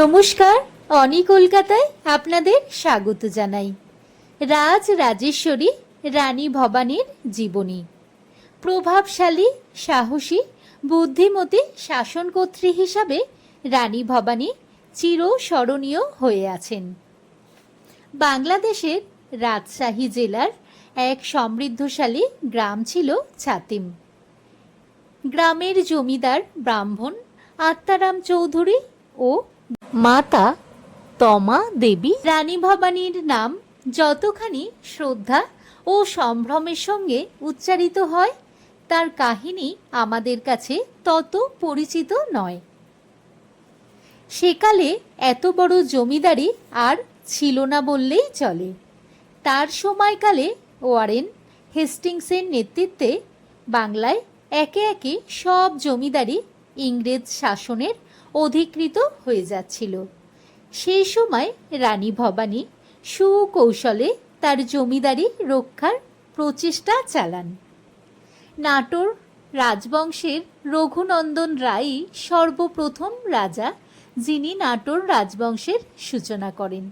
নমস্কার, অনি কলকাতায় আপনাদের স্বাগত জানাই। রাজ রাজেশ্বরী, রানী ভবানীর জীবনী। প্রভাবশালী, সাহসী, বুদ্ধিমতী শাসনকর্ত্রী হিসাবে রানী ভবানী চিরস্মরণীয় হয়ে আছেন। বাংলাদেশের রাজশাহী জেলার এক সমৃদ্ধশালী গ্রাম ছিল ছাতিম। গ্রামের জমিদার ব্রাহ্মণ আত্মারাম চৌধুরী ও মাতা, তমা, দেবী। রানী ভবানীর নাম যতখানি শ্রদ্ধা ও সম্ভ্রমের সঙ্গে উচ্চারিত হয়, তার কাহিনী আমাদের কাছে তত পরিচিত নয়। সেকালে এত বড় জমিদারি আর ছিল না বললেই চলে। তার সময়কালে ওয়ারেন হেস্টিংসের নেতৃত্বে বাংলায় একে একে সব জমিদারি ইংরেজ শাসনের অধিকৃত হয়ে যাচ্ছিল। সেই সময় রানী ভবানী সুকৌশলে তার জমিদারি রক্ষার প্রচেষ্টা চালান। নাটোর রাজবংশের রঘুনন্দন রায়ই সর্বপ্রথম রাজা, যিনি নাটোর রাজবংশের সূচনা করেন।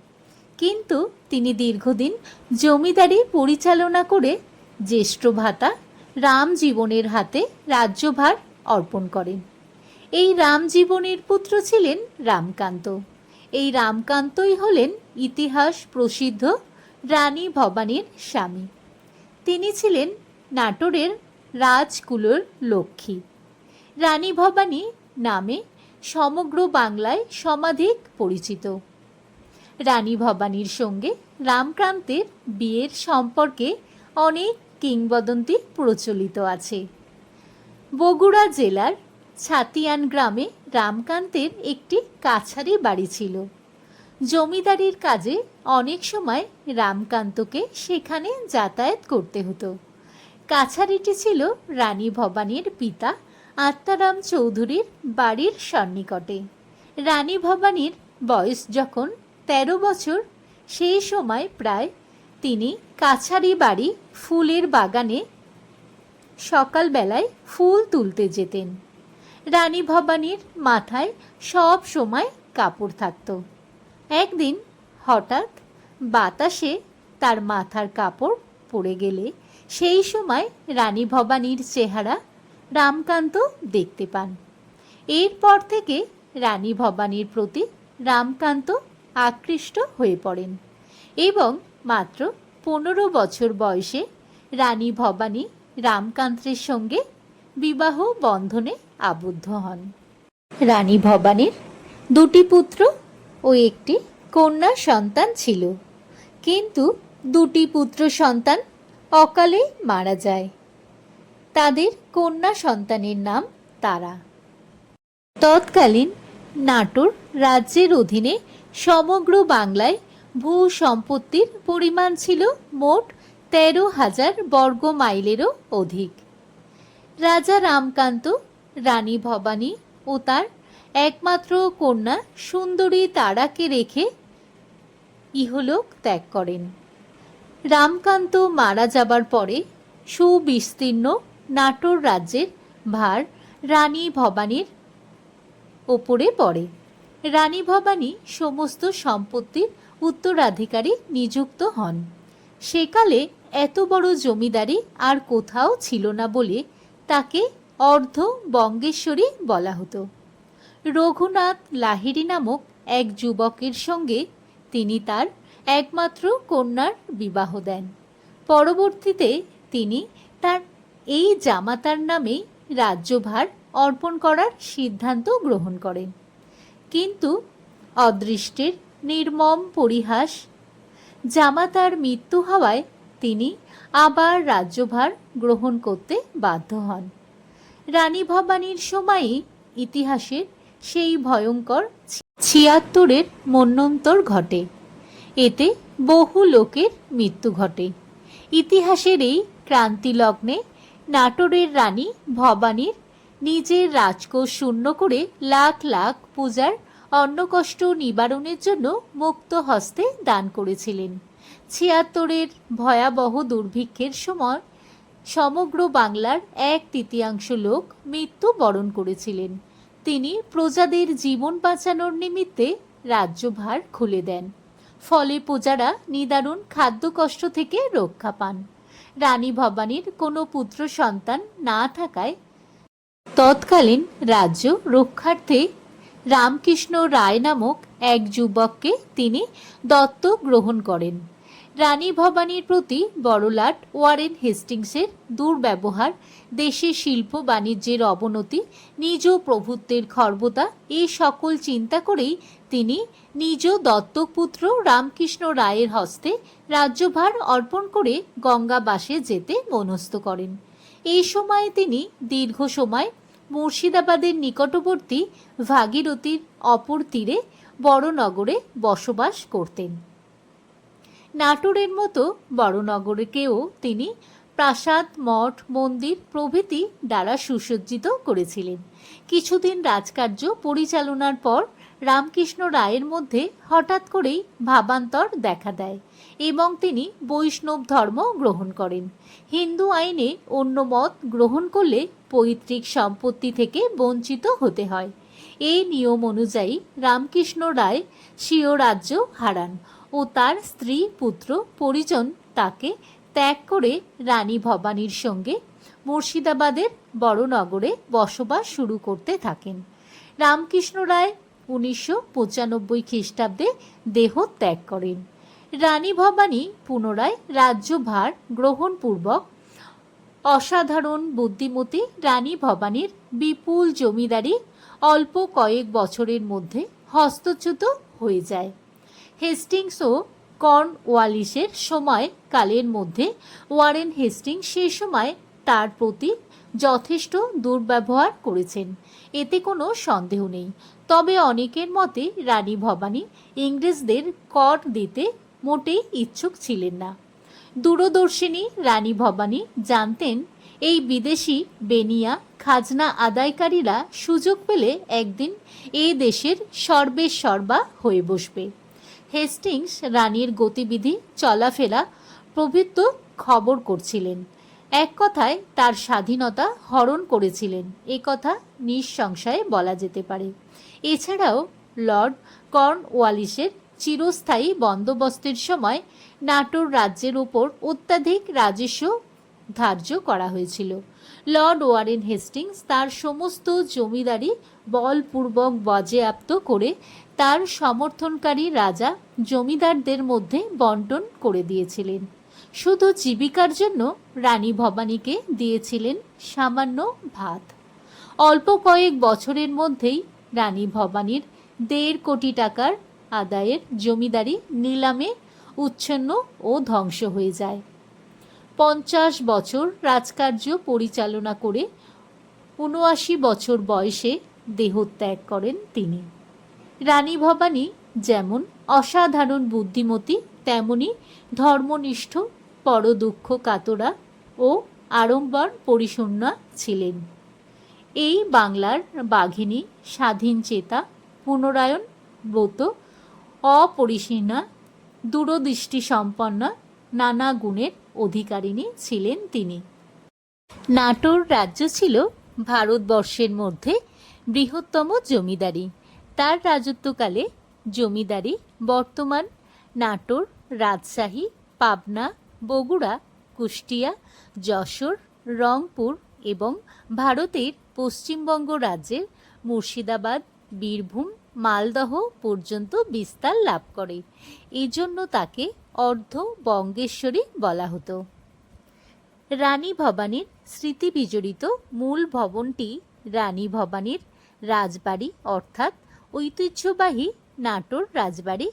কিন্তু তিনি দীর্ঘদিন জমিদারি পরিচালনা করে জ্যেষ্ঠ ভাতা রামজীবনের হাতে রাজ্যভার অর্পণ করেন। এই রামজীবনের পুত্র ছিলেন রামকান্ত। এই রামকান্তই হলেন ইতিহাস প্রসিদ্ধ রানী ভবানীর স্বামী। তিনি ছিলেন নাটোরের রাজকুলোর লক্ষ্মী। রানী ভবানী নামে সমগ্র বাংলায় সমাধিক পরিচিত। রানী ভবানীর সঙ্গে রামকান্তের বিয়ের সম্পর্কে অনেক কিংবদন্তি প্রচলিত আছে। বগুড়া জেলার ছাতিয়ান গ্রামে রামকান্তের একটি কাছারি বাড়ি ছিল। জমিদারির কাজে অনেক সময় রামকান্তকে সেখানে যাতায়াত করতে হতো। কাছারিটি ছিল রানী ভবানীর পিতা আত্মারাম চৌধুরীর বাড়ির সন্নিকটে। রানী ভবানীর বয়স যখন তেরো বছর, সেই সময় প্রায় তিনি কাছারি বাড়ি ফুলের বাগানে সকালবেলায় ফুল তুলতে যেতেন। রানী ভবানীর মাথায় সব সময় কাপড় থাকত। একদিন হঠাৎ বাতাসে তার মাথার কাপড় পড়ে গেলে সেই সময় রানী ভবানীর চেহারা রামকান্ত দেখতে পান। এরপর থেকে রানী ভবানীর প্রতি রামকান্ত আকৃষ্ট হয়ে পড়েন এবং মাত্র পনেরো বছর বয়সে রানী ভবানী রামকান্তের সঙ্গে বিবাহ বন্ধনে আবদ্ধ হন। রানী ভবানীর দুটি পুত্র ও একটি কন্যা সন্তান ছিল। কিন্তু দুটি পুত্র সন্তান অকালে মারা যায়। তাদের কন্যা সন্তানের নাম তারা। তৎকালীন নাটোর রাজ্যের অধীনে সমগ্র বাংলায় ভূ সম্পত্তির পরিমাণ ছিল মোট তেরো হাজার বর্গ মাইলেরও অধিক। রাজা রামকান্ত রানী ভবানী ও তার একমাত্র কন্যা সুন্দরী তারাকে রেখে ইহলোক ত্যাগ করেন। রামকান্ত মারা যাবার পরে সুবিস্তীর্ণ নাটোর রাজ্যের ভার রানী ভবানীর ওপরে পড়ে। রানী ভবানী সমস্ত সম্পত্তির উত্তরাধিকারী নিযুক্ত হন। সেকালে এত বড় জমিদারি আর কোথাও ছিল না বলে তাকে অর্ধ বঙ্গেশ্বরী বলা হতো। রঘুনাথ লাহিড়ী নামক এক যুবকের সঙ্গে তিনি তার একমাত্র কন্যার বিবাহ দেন। পরবর্তীতে তিনি তার এই জামাতার নামেই রাজ্যভার অর্পণ করার সিদ্ধান্ত গ্রহণ করেন। কিন্তু অদৃষ্টের, নির্মম পরিহাস, জামাতার মৃত্যু হওয়ায় তিনি আবার রাজ্যভার গ্রহণ করতে বাধ্য হন। রানী ভবানীর সময়ই ইতিহাসের সেই ভয়ঙ্কর ছিয়াত্তরের মন্বন্তর ঘটে। এতে বহু লোকের মৃত্যু ঘটে। ইতিহাসের এই ক্রান্তিলগ্নে নাটোরের রানী ভবানীর নিজের রাজকোষ শূন্য করে লাখ লাখ পূজার অন্নকষ্ট নিবারণের জন্য মুক্ত হস্তে দান করেছিলেন। ছিয়াত্তরের ভয়াবহ দুর্ভিক্ষের সময় সমগ্র বাংলার এক তৃতীয়াংশ লোক মৃত্যু বরণ করেছিলেন। তিনি প্রজাদের জীবন বাঁচানোর নিমিত্তে রাজ্যভার খুলে দেন। ফলে প্রজারা নিদারুণ খাদ্যকষ্ট থেকে রক্ষা পান। রানী ভবানীর কোনো পুত্র সন্তান না থাকায় তৎকালীন রাজ্য রক্ষার্থে রামকৃষ্ণ রায় নামক এক যুবককে তিনি দত্তক গ্রহণ করেন। রানী ভবানীর প্রতি বড়লাট, ওয়ারেন হেস্টিংসের দুর্ব্যবহার, দেশের শিল্প বাণিজ্যের অবনতি, নিজ প্রভুত্বের খর্বতা এই সকল চিন্তা করেই তিনি নিজ দত্তক পুত্র রামকৃষ্ণ রায়ের হস্তে রাজ্যভার অর্পণ করে গঙ্গাবাসে যেতে মনস্থ করেন। এই সময়ে তিনি দীর্ঘ সময় মুর্শিদাবাদের নিকটবর্তী ভাগীরথীর অপর তীরে বড়নগরে বসবাস করতেন। নাটোরের মতো বড় বড়নগরকেও তিনি প্রাসাদ, মঠ, মন্দির প্রভৃতি দ্বারা সুসজ্জিত করেছিলেন। কিছুদিন রাজকার্য পরিচালনার পর রামকৃষ্ণ রায়ের মধ্যে হঠাৎ করেই ভাবান্তর দেখা দেয় এবং তিনি বৈষ্ণব ধর্ম গ্রহণ করেন। হিন্দু আইনে অন্য মত গ্রহণ করলে পৈতৃক সম্পত্তি থেকে বঞ্চিত হতে হয়। এই নিয়ম অনুযায়ী রামকৃষ্ণ রায় স্বীয় রাজ্য হারান। ও তার স্ত্রী পুত্র পরিজন তাকে ত্যাগ করে রানী ভবানীর সঙ্গে মুর্শিদাবাদের বড়নগরে বসবাস শুরু করতে থাকেন। রামকৃষ্ণ রায় উনিশশো পঁচানব্বই খ্রিস্টাব্দে দেহ ত্যাগ করেন। রানী ভবানী পুনরায় রাজ্যভার গ্রহণপূর্বক অসাধারণ বুদ্ধিমতী রানী ভবানীর বিপুল জমিদারি অল্প কয়েক বছরের মধ্যে হস্তচ্যুত হয়ে যায়। হেস্টিংস ও কর্নওয়ালিসের সময় কালের মধ্যে ওয়ারেন হেস্টিং সে সময় তার প্রতি যথেষ্ট দুর্ব্যবহার করেছেন। এতে কোনো সন্দেহ নেই। তবে অনেকের মতে রানী ভবানী ইংরেজদের কর দিতে মোটেই ইচ্ছুক ছিলেন না। দূরদর্শিনী রানী ভবানী জানতেন, এই বিদেশি বেনিয়া খাজনা আদায়কারীরা সুযোগ পেলে একদিন এ দেশের সর্বের সর্বা হয়ে বসবে। হেস্টিংস রানীর গতিবিধি, চলাফেরা প্রভৃত খবর করছিলেন। এক কথায় তার স্বাধীনতা হরণ করেছিলেন, এ কথা নিঃসংশয়ে বলা যেতে পারে। এছাড়াও লর্ড কর্নওয়ালিসের চিরস্থায়ী বন্দোবস্তের সময় নাটোর রাজ্যের ওপর অত্যাধিক রাজস্ব ধার্য করা হয়েছিল। লর্ড ওয়ারেন হেস্টিংস তার সমস্ত জমিদারি বলপূর্বক বাজেয়াপ্ত করে তার সমর্থনকারী রাজা জমিদারদের মধ্যে বন্টন করে দিয়েছিলেন। শুধু জীবিকার জন্য রানী ভবানীকে দিয়েছিলেন সামান্য ভাত। অল্প কয়েক বছরের মধ্যেই রানী ভবানীর দেড় কোটি টাকার আদায়ের জমিদারি নিলামে উচ্ছন্ন ও ধ্বংস হয়ে যায়। পঞ্চাশ বছর রাজকার্য পরিচালনা করে উনআশি বছর বয়সে দেহত্যাগ করেন তিনি। রানী ভবানী যেমন অসাধারণ বুদ্ধিমতী, তেমনি ধর্মনিষ্ঠ, পরদুঃখ কাতরা ও আড়ম্বর পরিশূন্যা ছিলেন। এই বাংলার বাঘিনী, স্বাধীন চেতা, পুনরায়ণ ব্রত, অপরিসীমা দূরদৃষ্টি সম্পন্না নানা গুণের অধিকারিণী ছিলেন তিনি। নাটোর রাজ্য ছিল ভারতবর্ষের মধ্যে বৃহত্তম জমিদারি। তার রাজত্বকালে জমিদারি, বর্তমান, নাটোর, রাজশাহী, পাবনা, বগুড়া, কুষ্টিয়া, যশোর, রংপুর এবং ভারতের পশ্চিমবঙ্গ রাজ্যের মুর্শিদাবাদ, বীরভূম, মালদহ পর্যন্ত বিস্তার লাভ করে। এজন্য তাকে অর্ধ বঙ্গেশ্বরী বলা হতো। রানী ভবানীর স্মৃতি বিজড়িত মূল ভবনটি রানী ভবানীর রাজবাড়ি, অর্থাৎ ঐতিহ্যবাহী নাটোর রাজবাড়ি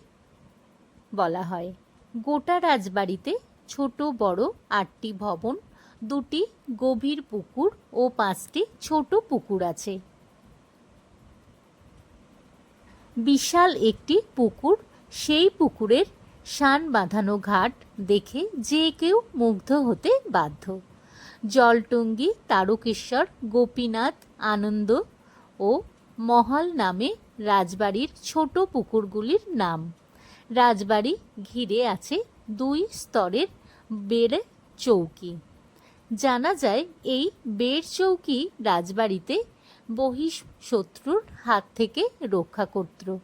বলা হয়। গোটা রাজবাড়িতে ছোট, বড় আটটি ভবন, দুটি গভীর পুকুর ও পাঁচটি ছোট পুকুর আছে। বিশাল একটি পুকুর, সেই পুকুরের শান বাঁধানো ঘাট দেখে যে কেউ মুগ্ধ হতে বাধ্য। জলটুঙ্গি, তারকেশ্বর, গোপীনাথ, আনন্দ ও মহল নামে রাজবাড়ির ছোট পুকুরগুলির নাম। রাজবাড়ি ঘিরে আছে দুই স্তরের বেড় চৌকি। জানা যায়, এই বেড় চৌকি রাজবাড়িতে বহিঃ শত্রুর হাত থেকে রক্ষা করত।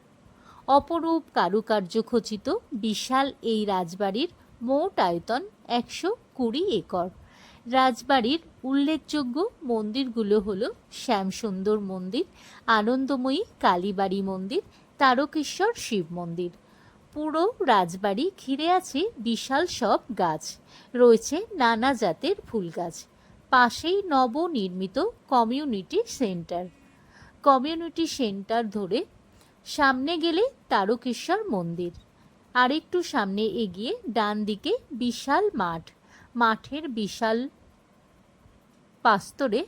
অপরূপ কারুকার্য খচিত বিশাল এই রাজবাড়ির মোট আয়তন একশো কুড়ি একর। রাজবাড়ির উল্লেখযোগ্য মন্দিরগুলো হল শ্যামসুন্দর মন্দির, আনন্দময়ী কালীবাড়ি মন্দির, তারকেশ্বর শিব মন্দির। পুরো রাজবাড়ি ঘিরে আছে বিশাল সব গাছ। রয়েছে নানা জাতের ফুল গাছ। পাশেই নবনির্মিত কমিউনিটি সেন্টার। কমিউনিটি সেন্টার ধরে সামনে গেলে তারকেশ্বর মন্দির। আরেকটু সামনে এগিয়ে ডান দিকে বিশাল মাঠ। মাঠের বিশাল পাস্তরে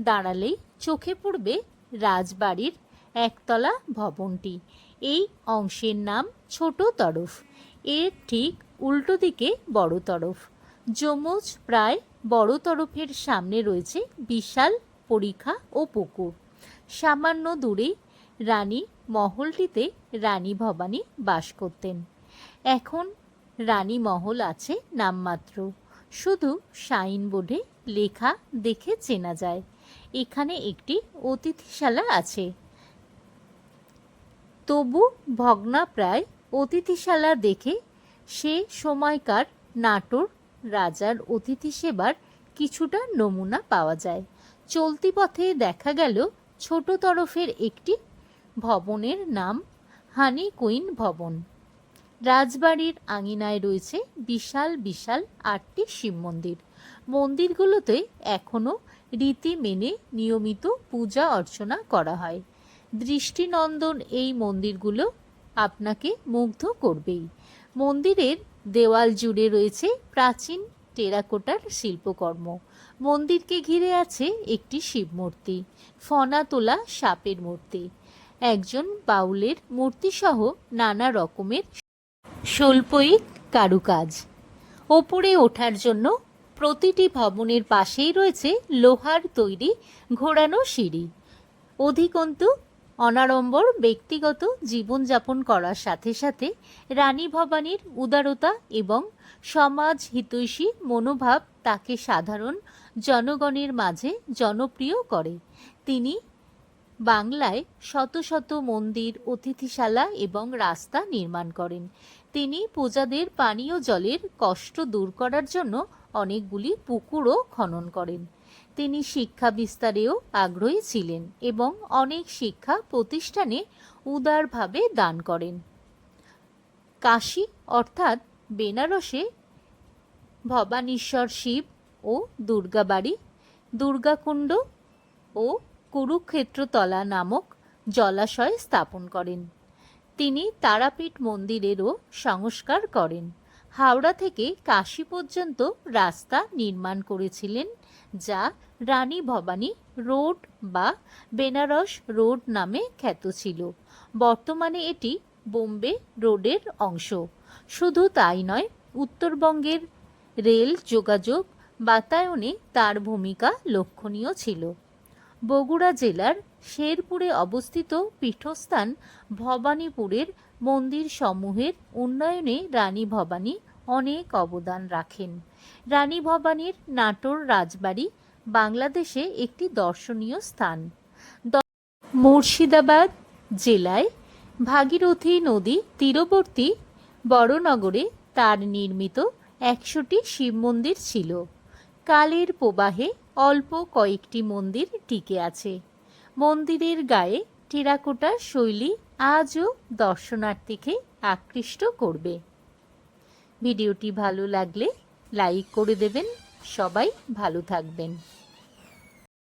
দাঁড়ালেই চোখে পড়বে রাজবাড়ির একতলা ভবনটি। এই অংশের নাম ছোট তরফ। এর ঠিক উল্টো দিকে বড় তরফ। যমুজ প্রায় বড় তরফের সামনে রয়েছে বিশাল পরীক্ষা ও পুকুর। সামান্য দূরেই রানী মহলটিতে রানী ভবানী বাস করতেন। এখন রানী মহল আছে নামমাত্র। শুধু সাইনবোর্ডে লেখা দেখে চেনা যায়। এখানে একটি অতিথিশালা আছে। তবু ভগ্নাপ্রায় অতিথিশালা দেখে সে সময়কার নাটোর রাজার অতিথি সেবার কিছুটা নমুনা পাওয়া যায়। চলতি পথে দেখা গেল ছোট তরফের একটি ভবনের নাম হানি কুইন ভবন। রাজবাড়ির আঙিনায় রয়েছে বিশাল বিশাল আটটি শিব মন্দির। মন্দিরগুলোতে এখনও রীতি মেনে নিয়মিত পূজা অর্চনা করা হয়। দৃষ্টিনন্দন এই মন্দিরগুলো আপনাকে মুগ্ধ করবেই। মন্দিরের দেওয়াল জুড়ে রয়েছে প্রাচীন টেরাকোটার শিল্পকর্ম। মন্দিরকে ঘিরে আছে একটি শিব মূর্তি ফনা তোলা সাপের মূর্তি। একজন বাউলের মূর্তিসহ নানা রকমের শৈল্পিক কারুকাজ। ওপরে ওঠার জন্য প্রতিটি ভবনের পাশেই রয়েছে লোহার তৈরি ঘোরানো সিঁড়ি। অধিকন্তু, অনাড়ম্বর ব্যক্তিগত জীবনযাপন করার সাথে সাথে রানী ভবানীর উদারতা এবং সমাজ হিতৈষী মনোভাব তাকে সাধারণ জনগণের মাঝে জনপ্রিয় করে। তিনি বাংলায় শত শত মন্দির, অতিথিশালা এবং রাস্তা নির্মাণ করেন। তিনি প্রজাদের পানীয় জলের কষ্ট দূর করার জন্য অনেকগুলি পুকুরও খনন করেন। তিনি শিক্ষা বিস্তারেও আগ্রহী ছিলেন এবং অনেক শিক্ষা প্রতিষ্ঠানে উদারভাবে দান করেন। কাশী, অর্থাৎ বেনারসে ভবানীশ্বর শিব ও দুর্গাবাড়ি, দুর্গাকুণ্ড ও কুরুক্ষেত্রতলা নামক জলাশয় স্থাপন করেন। তিনি তারাপীঠ মন্দিরেরও সংস্কার করেন। হাওড়া থেকে কাশী পর্যন্ত রাস্তা নির্মাণ করেছিলেন, যা রানী ভবানী রোড বা বেনারস রোড নামে খ্যাত ছিল। বর্তমানে এটি বোম্বে রোডের অংশ। শুধু তাই নয়, উত্তরবঙ্গের রেল যোগাযোগ বাতায়নে তার ভূমিকা লক্ষণীয় ছিল। বগুড়া জেলার শেরপুরে অবস্থিত পীঠস্থান ভবানীপুরের মন্দির সমূহের উন্নয়নে রানী ভবানী অনেক অবদান রাখেন। রানী ভবানীর নাটোর রাজবাড়ি বাংলাদেশে একটি দর্শনীয় স্থান। মুর্শিদাবাদ জেলায় ভাগীরথী নদী তীরবর্তী বড়নগরে তার নির্মিত একশোটি শিব মন্দির ছিল। কালের প্রবাহে অল্প কয়েকটি মন্দির টিকে আছে। মন্দিরের গায়ে টেরাকোটার শৈলী আজও দর্শনার্থীকে আকৃষ্ট করবে। ভিডিওটি ভালো লাগলে লাইক করে দেবেন। সবাই ভালো থাকবেন।